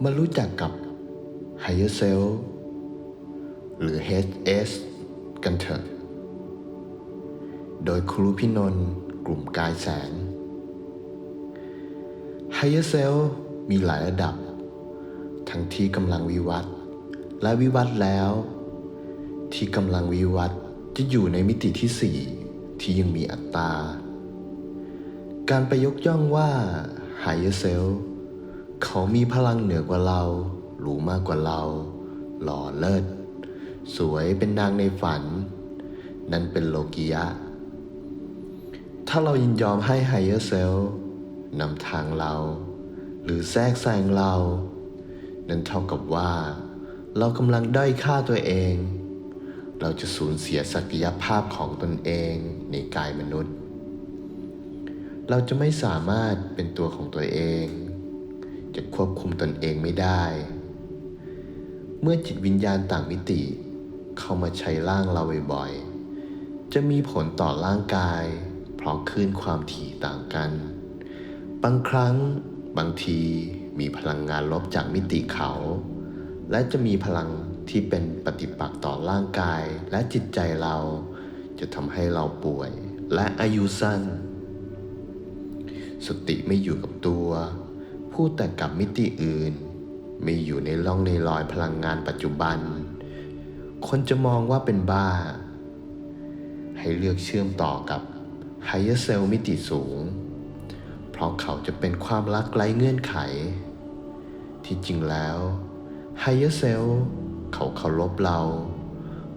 มารู้จักกับ Higher Self หรือ HS กันเถอะ โดยครูพินนท์กลุ่มกายแสง Higher Self มีหลายระดับ ทั้งที่กำลังวิวัฒน์และวิวัฒน์แล้ว ที่กำลังวิวัฒน์จะอยู่ในมิติที่สี่ที่ยังมีอัตตา การไปยกย่องว่า Higher Self เขามีพลังเหนือกว่าเรา รู้มากกว่าเรา หล่อเลิศ สวยเป็นนางในฝัน นั่นเป็นโลกิยะ ถ้าเรายินยอมให้ Higher Self นำทางเรา หรือแทรกแซงเรา นั่นเท่ากับว่า เรากำลังด้อยค่าตัวเอง เราจะสูญเสียศักยภาพของตนเองในกายมนุษย์ เราจะไม่สามารถเป็นตัวของตัวเอง จะควบคุมตนเองไม่ได้ เมื่อจิตวิญญาณต่างมิติ เข้ามาใช้ร่างเราบ่อยๆ จะมีผลต่อร่างกาย เพราะคลื่นความถี่ต่างกัน บางครั้ง บางทีมีพลังงานลบจากมิติเขา และจะมีพลังที่เป็นปฏิปักษ์ต่อร่างกายและจิตใจเรา จะทำให้เราป่วยและอายุสั้น สติไม่อยู่กับตัว พูดแต่กับมิติอื่นไม่อยู่ในร่องในรอยพลังงานปัจจุบัน คนจะมองว่าเป็นบ้า ให้เลือกเชื่อมต่อกับ Higher Self มิติสูง เพราะเขาจะเป็นความรักไร้เงื่อนไข ที่จริงแล้ว Higher Self เขาเคารพเรา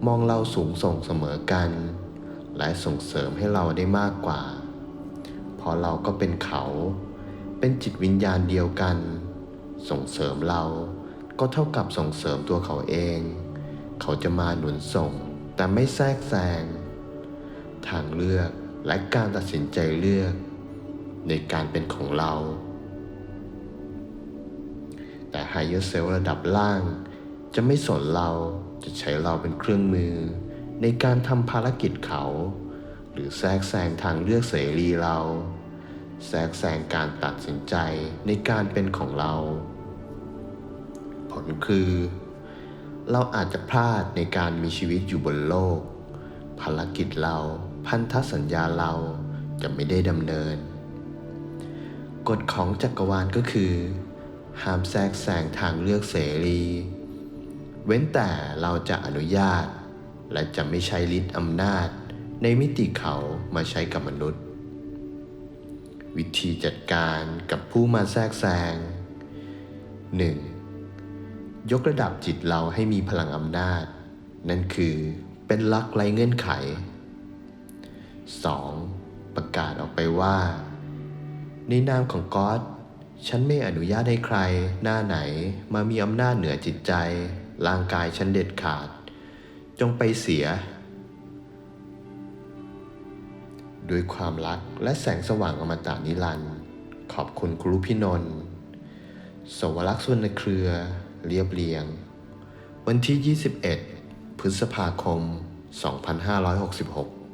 มองเราสูงส่งเสมอกัน และส่งเสริมให้เราได้มากกว่า เพราะเราก็เป็นเขา เป็นจิตวิญญาณเดียวกัน ส่งเสริมเราก็เท่ากับส่งเสริมตัวเขาเอง เขาจะมาหนุนส่งแต่ไม่แทรกแซง ทางเลือกและการตัดสินใจเลือก ในการเป็นของเรา แต่ Higher Self ระดับล่าง จะไม่สนเราจะใช้เราเป็นเครื่องมือ ในการทำภารกิจเขา หรือแทรกแซงทางเลือกเสรีเรา แทรกแซงการตัดสินใจในการเป็นของเรา ผลคือ เราอาจจะพลาดในการมีชีวิตอยู่บนโลก ภารกิจเราพันธสัญญาเราจะไม่ได้ดำเนิน กฎของจักรวาลก็คือ ห้ามแทรกแซงทางเลือกเสรี เว้นแต่เราจะอนุญาต และจะไม่ใช้ฤทธิ์อำนาจในมิติเขามาใช้กับมนุษย์ วิธีจัดการกับผู้มาแทรกแซง 1. ยกระดับจิตเราให้มีพลังอำนาจ นั่นคือเป็นลักไร้เงื่อนไข 2. ประกาศออกไปว่า ในนามของก๊อดฉันไม่อนุญาตให้ใครหน้าไหนมามีอำนาจเหนือจิตใจ ร่างกายฉันเด็ดขาด จงไปเสีย ด้วยความรักและแสงสว่างอมตะนิรันดร์ขอบคุณครูพี่นนท์สวรักษ์ส่วนในเครือ เรียบเรียง วันที่ 21 พฤษภาคม 2566